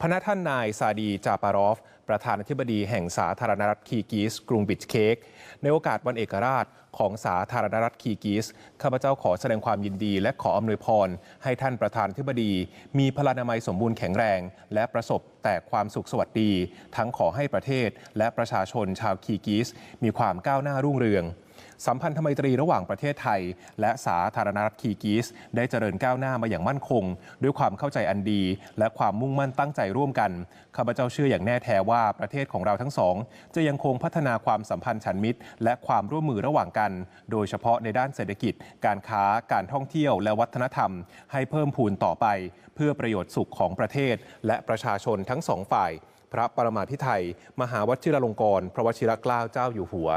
พระท่านนายซาดีจาปารอฟ ประธานาธิบดีแห่งสาธารณรัฐคีกีสกรุงบิชเคก ในโอกาสวันเอกราชของสาธารณรัฐคีกีสข้าพเจ้าขอแสดงความยินดี และขออำนวยพร ให้ท่านประธานาธิบดี มีพลานามัยสมบูรณ์แข็งแรง และประสบแต่ความสุขสวัสดี ทั้งขอให้ประเทศและประชาชนชาวคีกีสมีความก้าวหน้ารุ่งเรือง สัมพันธไมตรีระหว่างประเทศไทย และสาธารณรัฐคีกีสได้เจริญก้าวหน้ามาอย่างมั่นคง ด้วยความเข้าใจอันดี และความมุ่งมั่นตั้งใจร่วมกันข้าพเจ้าเชื่ออย่างแน่แท้ว่าประเทศของเราทั้งสอง จะยังคงพัฒนาความสัมพันธ์ฉันมิตร และความร่วมมือระหว่างกัน โดยเฉพาะในด้านเศรษฐกิจ การค้า การท่องเที่ยว และวัฒนธรรม ให้เพิ่มพูนต่อไป เพื่อประโยชน์สุขของประเทศ และประชาชนทั้งสองฝ่าย พระปรมาภิไธยมหาวชิรลงกรณ์พระวชิรเกล้าเจ้าอยู่หัว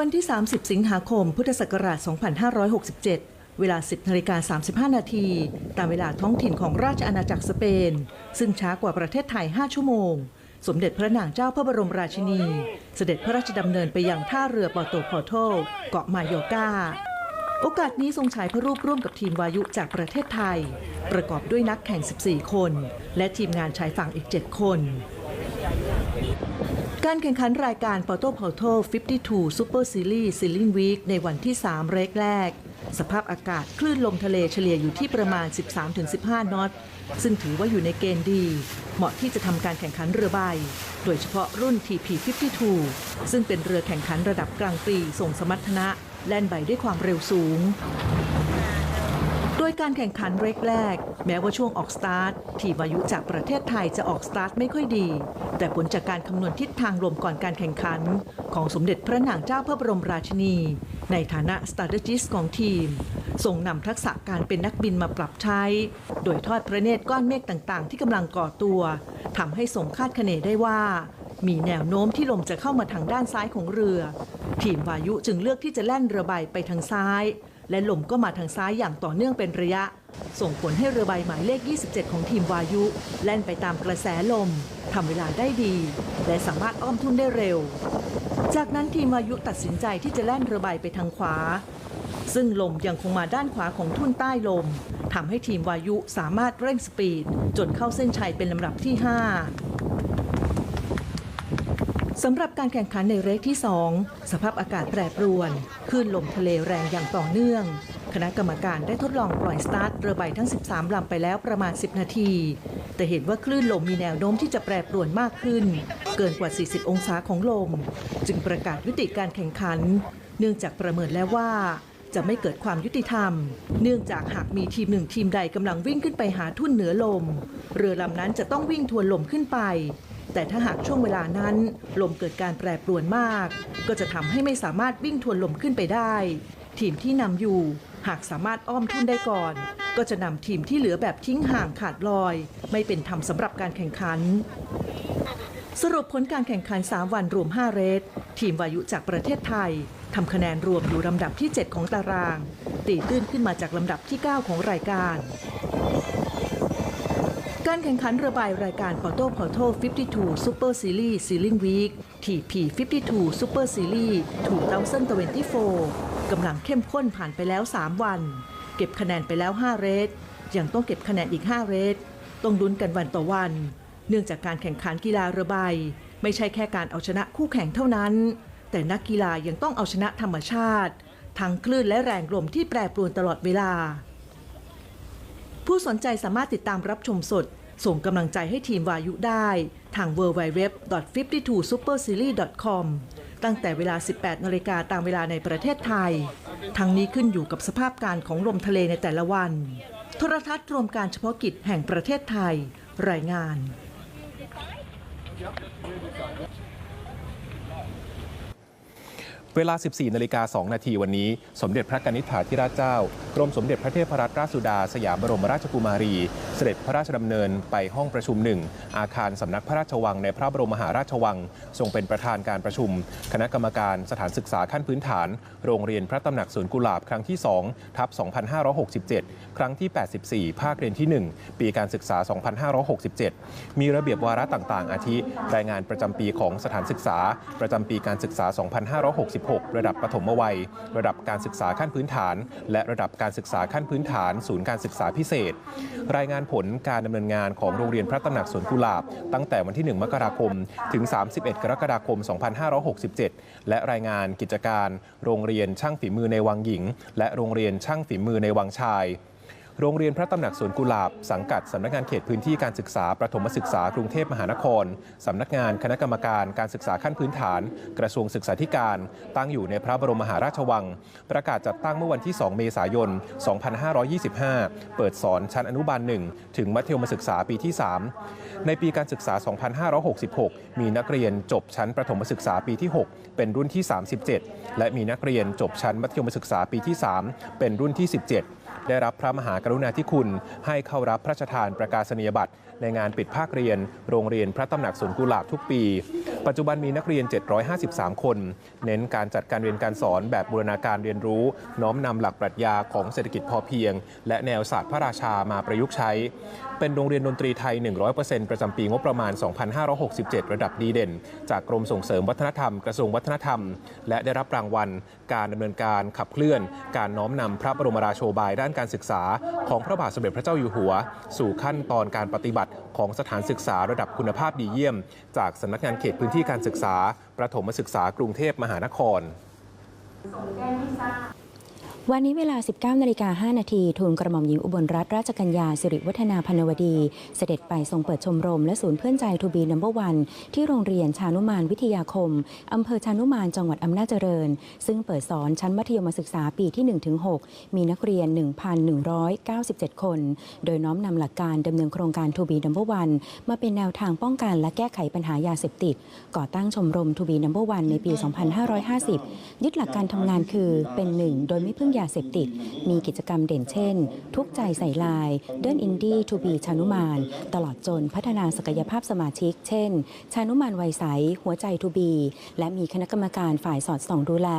วันที่ 30 สิงหาคม พุทธศักราช 2567 เวลา 10นาฬิกา35 นาที ตามเวลาท้องถิ่นของราชอาณาจักรสเปน ซึ่งช้ากว่าประเทศไทย 5 ชั่วโมง สมเด็จพระนางเจ้าพระบรมราชินี เสด็จพระราชดำเนินไปยังท่าเรือปอโตพอโตเกาะมาโยกาโอกาสนี้ทรงฉายพระรูปร่วมกับทีมวายุจากประเทศไทย ประกอบด้วยนักแข่ง 14 คน และทีมงานชายฝั่งอีก 7 คน การแข่งขันรายการ p o r t o p o r t o 52 Super Series Sailing Week ในวันที่ 3 เรกแรก สภาพอากาศคลื่นลมทะเลเฉลี่ยอยู่ที่ประมาณ 13-15 นอต ซึ่งถือว่าอยู่ในเกณฑ์ดี เหมาะที่จะทำการแข่งขันเรือใบ โดยเฉพาะรุ่น TP52 ซึ่งเป็นเรือแข่งขันระดับกลางปีส่งสมรรถนะ แล่นใบด้วยความเร็วสูง ยการแข่งขันเรกแรก แม้ว่าช่วงออกสตาร์ท ทีมวายุจากประเทศไทยจะออกสตาร์ทไม่ค่อยดี แต่ผลจากการคำนวณทิศทางลมก่อนการแข่งขัน ของสมเด็จพระนางเจ้าพระบรมราชินี ในฐานะสตาร์ g จิสของทีมส่งนำทักษะการเป็นนักบินมาปรับใช้ โดยทอดพระเนตรก้อนเมฆต่างๆ ที่กำลังก่อตัวทำให้สงคาดคะเนได้ว่า มีแนวโน้มที่ลมจะเข้ามาทางด้านซ้ายของเรือ ทีมวายุจึงเลือกที่จะแล่นเรือใบไปทางซ้าย และลมก็มาทางซ้ายอย่างต่อเนื่องเป็นระยะ ส่งผลให้เรือใบหมายเลข 27 ของทีมวายุ แล่นไปตามกระแสลมทำเวลาได้ดี และสามารถอ้อมทุ่นได้เร็ว จากนั้นทีมวายุตัดสินใจที่จะแล่นเรือใบไปทางขวา ซึ่งลมยังคงมาด้านขวาของทุ่นใต้ลมทำให้ทีมวายุสามารถเร่งสปีด จนเข้าเส้นชัยเป็นลำดับที่ 5 สำหรับการแข่งขันในเรกที่ 2 สภาพอากาศแปรปรวนคลื่นลมทะเลแรงอย่างต่อเนื่อง คณะกรรมการได้ทดลองปล่อยสตาร์ทเรือใบทั้ง 13 ลำไปแล้วประมาณ 10 นาที แต่เห็นว่าคลื่นลมมีแนวโน้มที่จะแปรปรวนมากขึ้น เกินกว่า 40 องศาของลม จึงประกาศยุติการแข่งขัน เนื่องจากประเมินแล้วว่าจะไม่เกิดความยุติธรรม เนื่องจากหากมีทีมหนึ่งทีมใดกำลังวิ่งขึ้นไปหาทุ่นเหนือลม เรือลำนั้นจะต้องวิ่งทวนลมขึ้นไป แต่ถ้าหากช่วงเวลานั้น ลมเกิดการแปรปรวนมาก ก็จะทำให้ไม่สามารถวิ่งทวนลมขึ้นไปได้ ทีมที่นำอยู่ หากสามารถอ้อมทุ่นได้ก่อน ก็จะนำทีมที่เหลือแบบทิ้งห่างขาดลอย ไม่เป็นธรรมสำหรับการแข่งขัน สรุปผลการแข่งขัน 3 วันรวม 5 เรททีมวายุจากประเทศไทยทำคะแนนรวมอยู่ลำดับที่ 7 ของตาราง ตีตื้นขึ้นมาจากลำดับที่ 9 ของรายการ การแข่งขันเรือใบรายการ p o r t o p o r t o 52 Super Series Sailing Week TP 52 Super Series 2024กำลังเข้มข้นผ่านไปแล้ว 3 วัน เก็บคะแนนไปแล้ว 5 เรทยังต้องเก็บคะแนนอีก 5 เรทต้องลุ้นกันวันต่อวัน เนื่องจากการแข่งขันกีฬาเรือใบ ไม่ใช่แค่การเอาชนะคู่แข่งเท่านั้น แต่นักกีฬายังต้องเอาชนะธรรมชาติ ทั้งคลื่นและแรงลมที่แปรปรวนตลอดเวลา ผู้สนใจสามารถติดตามรับชมสด ส่งกำลังใจให้ทีมวายุได้ ทาง www.52superseries.com ตั้งแต่เวลา 18 นาฬิกาตามเวลาในประเทศไทย ทั้งนี้ขึ้นอยู่กับสภาพการของลมทะเลในแต่ละวัน โทรทัศน์รวมการเฉพาะกิจแห่งประเทศไทย รายงาน เวลา 14 นาฬิกา 2 นาทีวันนี้ สมเด็จพระกนิษฐาธิราชเจ้า กรมสมเด็จพระเทพรัตนราชสุดา สยามบรมราชกุมารี เสด็จพระราชดำเนินไปห้องประชุมหนึ่ง อาคารสำนักพระราชวังในพระบรมมหาราชวัง ทรงเป็นประธานการประชุม คณะกรรมการสถานศึกษาขั้นพื้นฐาน โรงเรียนพระตำหนักสวนกุหลาบครั้งที่ 2 ทับ 2567 ครั้งที่ 84 ภาคเรียนที่ 1 ปีการศึกษา 2567 มีระเบียบวาระต่างๆ อาทิ รายงานประจำปีของสถานศึกษา ประจำปีการศึกษา 2567 16 ระดับประถมวัย ระดับการศึกษาขั้นพื้นฐาน และระดับการศึกษาขั้นพื้นฐาน ศูนย์การศึกษาพิเศษ รายงานผลการดำเนินงานของโรงเรียนพระตำหนักสวนกุหลาบ ตั้งแต่วันที่ 1 มกราคม ถึง 31 กรกฎาคม 2567 และรายงานกิจการ โรงเรียนช่างฝีมือในวังหญิง และโรงเรียนช่างฝีมือในวังชาย โรงเรียนพระตำหนักสวนกุหลาบ สังกัดสำนักงานเขตพื้นที่การศึกษาประถมศึกษากรุงเทพมหานครสำนักงานคณะกรรมการการศึกษาขั้นพื้นฐาน กระทรวงศึกษาธิการ ตั้งอยู่ในพระบรมมหาราชวัง ประกาศจัดตั้งเมื่อวันที่ 2 เมษายน 2525 เปิดสอนชั้นอนุบาล 1 ถึงมัธยมศึกษาปีที่ 3 ในปีการศึกษา 2566 มีนักเรียนจบชั้นประถมศึกษาปีที่ 6 เป็นรุ่นที่ 37 และมีนักเรียนจบชั้นมัธยมศึกษาปีที่ 3 เป็นรุ่นที่ 17 ได้รับพระมหากรุณาธิคุณให้เข้ารับพระราชทานประกาศนียบัตร ในงานปิดภาคเรียน โรงเรียนพระตำหนักสวนกุหลาบทุกปี ปัจจุบันมีนักเรียน 753 คน เน้นการจัดการเรียนการสอนแบบบูรณาการเรียนรู้ น้อมนำหลักปรัชญาของเศรษฐกิจพอเพียง และแนวศาสตร์พระราชามาประยุกต์ใช้ เป็นโรงเรียนดนตรีไทย 100%ประจำปีงบประมาณ 2567 ระดับดีเด่น จากกรมส่งเสริมวัฒนธรรมกระทรวงวัฒนธรรม และได้รับรางวัล การดำเนินการขับเคลื่อน การน้อมนำพระบรมราโชบายด้านการศึกษา ของพระบาทสมเด็จพระเจ้าอยู่หัว สู่ขั้นตอนการปฏิบัติของสถานศึกษาระดับคุณภาพดีเยี่ยม จากสำนักงานเขตพื้นที่การศึกษา ประถมศึกษากรุงเทพมหานคร วันนี้เวลา 19นาฬิกา5นาทีทูลกระหม่อมหญิงอุบลรัตนราชกัญญาสิริวัฒนาพนวดี เสด็จไปทรงเปิดชมรมและศูนย์เพื่อนใจทูบีนัมเบอร์วันที่โรงเรียนชานุมานวิทยาคม อำเภอชานุมานจังหวัดอำนาจเจริญ ซึ่งเปิดสอนชั้นมัธยมศึกษาปีที่ 1-6 มีนักเรียน 1,197 คน โดยน้อมนำหลักการดำเนินโครงการทูบีนัมเบอร์วันมาเป็นแนวทางป้องกันและแก้ไขปัญหายาเสพติด ก่อตั้งชมรมทูบีนัมเบอร์วันในปี 2550 ยึดหลักการทำงานคือเป็นหนึ่งโดยไม่พึ่งยาาเสพติด มีกิจกรรมเด่นเช่น ทุกใจใส่ลาย เดินอินดี้ทูบีชานุมาน ตลอดจนพัฒนาศักยภาพสมาชิก เช่น ชานุมานวัยใส หัวใจทูบี และมีคณะกรรมการฝ่ายสอดส่องดูแล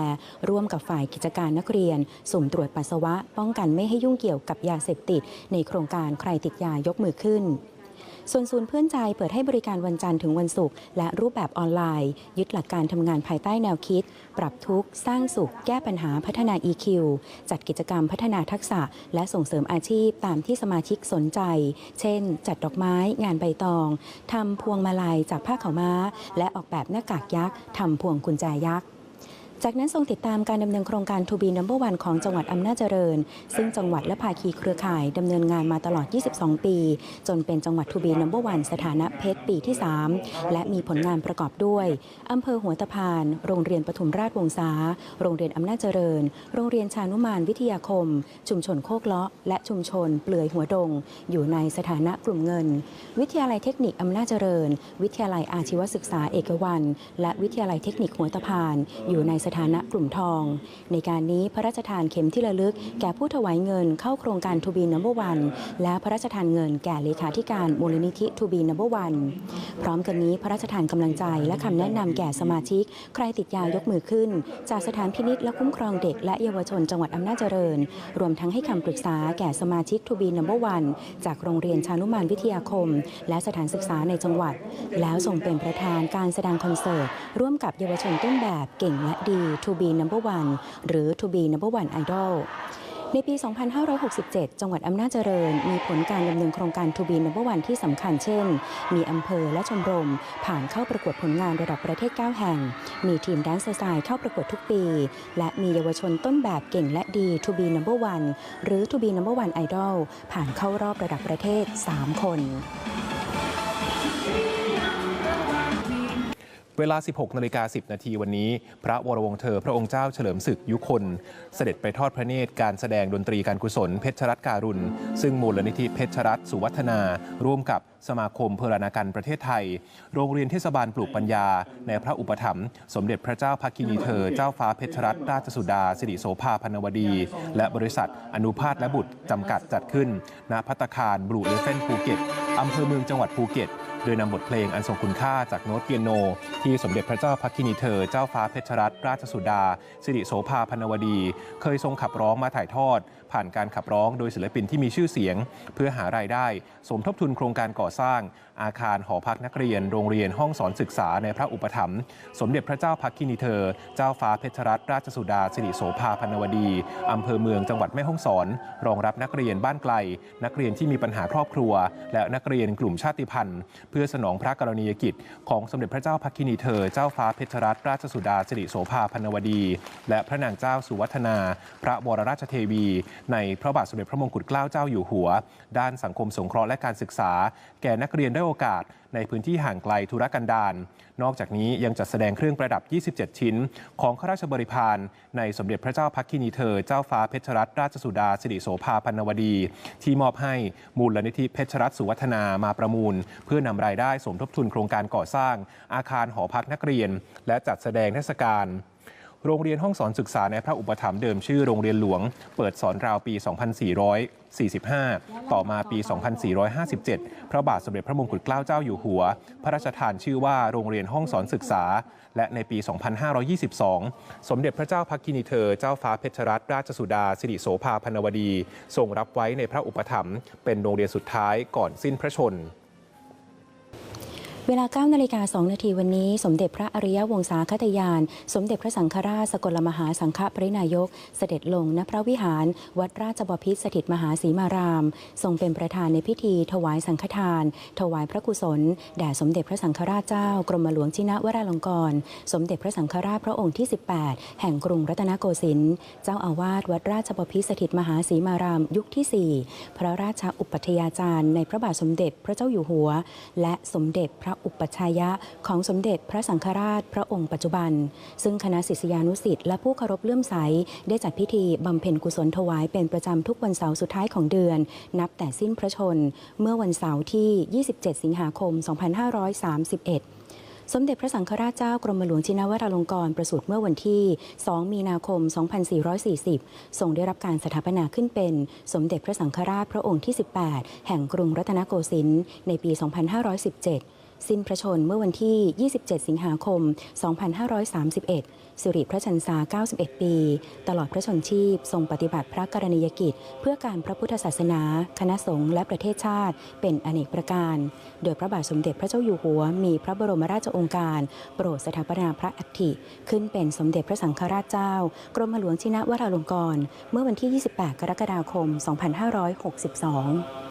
ร่วมกับฝ่ายกิจการนักเรียน สุ่มตรวจปัสสาวะ ป้องกันไม่ให้ยุ่งเกี่ยวกับยาเสพติด ในโครงการใครติดยายกมือขึ้น ส่วนศูนย์เพื่อนใจเปิดให้บริการวันจันทร์ถึงวันศุกร์และรูปแบบออนไลน์ ยึดหลักการทำงานภายใต้แนวคิด ปรับทุกข์ สร้างสุข แก้ปัญหาพัฒนา EQ จัดกิจกรรมพัฒนาทักษะ และส่งเสริมอาชีพตามที่สมาชิกสนใจ เช่น จัดดอกไม้ งานใบตองทำพวงมาลัยจากผ้าขาวม้า และออกแบบหน้ากากยักษ์ทำพวงกุญแจยักษ์ จากนั้นทรงติดตามการดำเนินโครงการทูบีนัมเบอร์วันของจังหวัดอำนาจเจริญ ซึ่งจังหวัดและภาคีเครือข่ายดำเนินงานมาตลอด 22 ปี จนเป็นจังหวัดทูบีนัมเบอร์วันสถานะเพชรปีที่ 3 และมีผลงานประกอบด้วยอำเภอหัวตะพาน โรงเรียนปทุมราชวงศาโรงเรียนอำนาจเจริญ โรงเรียนชานุมานวิทยาคม ชุมชนโคกเลาะ และชุมชนเปลือยหัวดง อยู่ในสถานะกลุ่มเงิน วิทยาลัยเทคนิคอำนาจเจริญ วิทยาลัยอาชีวศึกษาเอกวัน และวิทยาลัยเทคนิคหัวตะพานอยู่ในสถานะกลุ่มทอง ในการนี้พระราชทานเข็มที่ระลึก แก่ผู้ถวายเงินเข้าโครงการทูบีนัมเบอร์วันและพระราชทานเงินแก่เลขาธิการมูลนิธิทูบีนัมเบอร์วันพร้อมกันนี้พระราชทานกำลังใจและคำแนะนำแก่สมาชิก ใครติดยายกมือขึ้น จากสถานพินิษและคุ้มครองเด็กและเยาวชนจังหวัดอำนาจเจริญ รวมทั้งให้คำปรึกษาแก่สมาชิกทูบีนัมเบอร์วันจากโรงเรียนชานุมานวิทยาคม และสถานศึกษาในจังหวัด แล้วทรงเป็นประธานการแสดงคอนเสิร์ตร่วมกับเยาวชนต้นแบบเก่งและดี To be number one หรือ To be number one idol ในปี 2567 จังหวัดอำนาจเจริญ มีผลการดำเนินโครงการ To be number one ที่สำคัญเช่น มีอำเภอและชมรม ผ่านเข้าประกวดผลงานระดับประเทศ 9 แห่ง มีทีมแดนซ์สไตล์เข้าประกวดทุกปี และมีเยาวชนต้นแบบเก่งและดี To be number one หรือ To be number one idol ผ่านเข้ารอบระดับประเทศ 3 คน เวลา 16นาฬิกา10 นาทีวันนี้ พระวรวงศ์เธอ พระองค์เจ้าเฉลิมศึกยุคน เสด็จไปทอดพระเนตรการแสดงดนตรีการกุศลเพชรรัตน์การุณ ซึ่งมูลนิธิเพชรรัตน์สุวัฒนา ร่วมกับสมาคมเพลานากันประเทศไทย โรงเรียนเทศบาลปลูกปัญญา ในพระอุปถัมภ์สมเด็จพระเจ้าพักกินีเธอ เจ้าฟ้าเพชรรัตนราชสุดา สิริโสภาพนวดี และบริษัทอนุภาสและบุตรจำกัดจัดขึ้นณพัตคารบลูเลเฟนภูเก็ตอำเภอเมืองจังหวัดภูเก็ต โดยนำบทเพลงอันทรงคุณค่าจากโน้ตเปียโน ที่สมเด็จพระเจ้าพักคินีเธอ เจ้าฟ้าเพชรรัตนราชสุดา สิริโสภาพนวดี เคยทรงขับร้องมาถ่ายทอด ผ่านการขับร้องโดยศิลปินที่มีชื่อเสียง เพื่อหารายได้ สมทบทุนโครงการก่อสร้าง อาคารหอพักนักเรียน โรงเรียนห้องสอนศึกษาในพระอุปถัมภ์สมเด็จพระเจ้าพักคินีเธอ เจ้าฟ้าเพชรรัตนราชสุดาสิริโสภาพนวดีอำเภอเมืองจังหวัดแม่ฮ่องสอน รองรับนักเรียนบ้านไกล นักเรียนที่มีปัญหาครอบครัว และนักเรียนกลุ่มชาติพันธุ์เพื่อสนองพระกรณียกิจ ของสมเด็จพระเจ้าพักคินีเธอ เจ้าฟ้าเพชรรัตนราชสุดาสิริโสภาพนวดี และพระนางเจ้าสุวัฒนา พระวรราชเทวี ในพระบาทสมเด็จพระมงกุฎเกล้าเจ้าอยู่หัว ด้านสังคมสงเคราะห์และการศึกษา แก่นักเรียนได้โอกาสในพื้นที่ห่างไกลธุรกันดาร นอกจากนี้ยังจัดแสดงเครื่องประดับ 27 ชิ้น ของข้าราชบริพารในสมเด็จพระเจ้าพักคินีเธอ เจ้าฟ้าเพชรรัตนราชสุดาสิริโสภาพนวดี ที่มอบให้มูลนิธิเพชรรัตนสุวัฒนามาประมูล เพื่อนำรายได้สมทบทุนโครงการก่อสร้าง อาคารหอพักนักเรียน และจัดแสดงเทศกาลโรงเรียนห้องสอนศึกษาในพระอุปถัมภ์เดิมชื่อโรงเรียนหลวง เปิดสอนราวปี 2445 ต่อมาปี 2457 พระบาทสมเด็จพระมงกุฎเกล้าเจ้าอยู่หัว พระราชทานชื่อว่าโรงเรียนห้องสอนศึกษา และในปี 2522 สมเด็จพระเจ้าพักกินีเธอ เจ้าฟ้าเพชรรัตนราชสุดาสิริโสภาพนวดี ทรงรับไว้ในพระอุปถัมภ์เป็นโรงเรียนสุดท้ายก่อนสิ้นพระชน เวลา9นาฬิกา2นาทีวันนี้ สมเด็จพระอริยวงศาคตยาน สมเด็จพระสังฆราชสกลมหาสังฆปรินายก เสด็จลงณพระวิหาร วัดราชบพิตรสถิตมหาศรีมาราม ทรงเป็นประธานในพิธี ถวายสังฆทาน ถวายพระกุศล แด่สมเด็จพระสังฆราชเจ้ากรมหลวงชินวราลงกรณสมเด็จพระสังฆราชพระองค์ที่ 18 แห่งกรุงรัตนโกสินทร์เจ้าอาวาสวัดราชบพิตรสถิตมหาศรีมาราม ยุคที่ 4 พระราชาอุปัฏยาจารย์ในพระบาทสมเด็จพระเจ้าอยู่หัว และสมเด็จพระอุปัชฌายะของสมเด็จพระสังฆราชพระองค์ปัจจุบัน ซึ่งคณะศิษยานุสิษย์และผู้เคารพเลื่อมใส ได้จัดพิธีบำเพ็ญกุศลถวายเป็นประจำทุกวันเสาร์สุดท้ายของเดือน นับแต่สิ้นพระชน เมื่อวันเสาร์ที่ 27 สิงหาคม 2531สมเด็จพระสังฆราชเจ้ากรมหลวงชินวราลงกรณ์ประสูติเมื่อวันที่ 2 มีนาคม 2440 ทรงได้รับการสถาปนาขึ้นเป็น สมเด็จพระสังฆราชพระองค์ที่ 18 แห่งกรุงรัตนโกสินทร์ในปี 2517 สิ้นพระชนเมื่อวันที่ 27 สิงหาคม 2531 สิริพระชันษา 91 ปี ตลอดพระชนชีพ ทรงปฏิบัติพระกรณียกิจ เพื่อการพระพุทธศาสนา คณะสงฆ์และประเทศชาติ เป็นอเนกประการ โดยพระบาทสมเด็จพระเจ้าอยู่หัว มีพระบรมราชโองการ โปรดสถาปนาพระอัฐิ ขึ้นเป็นสมเด็จพระสังฆราชเจ้า กรมหลวงชินวราลงกรณ์เมื่อวันที่ 28 กรกฎาคม 2562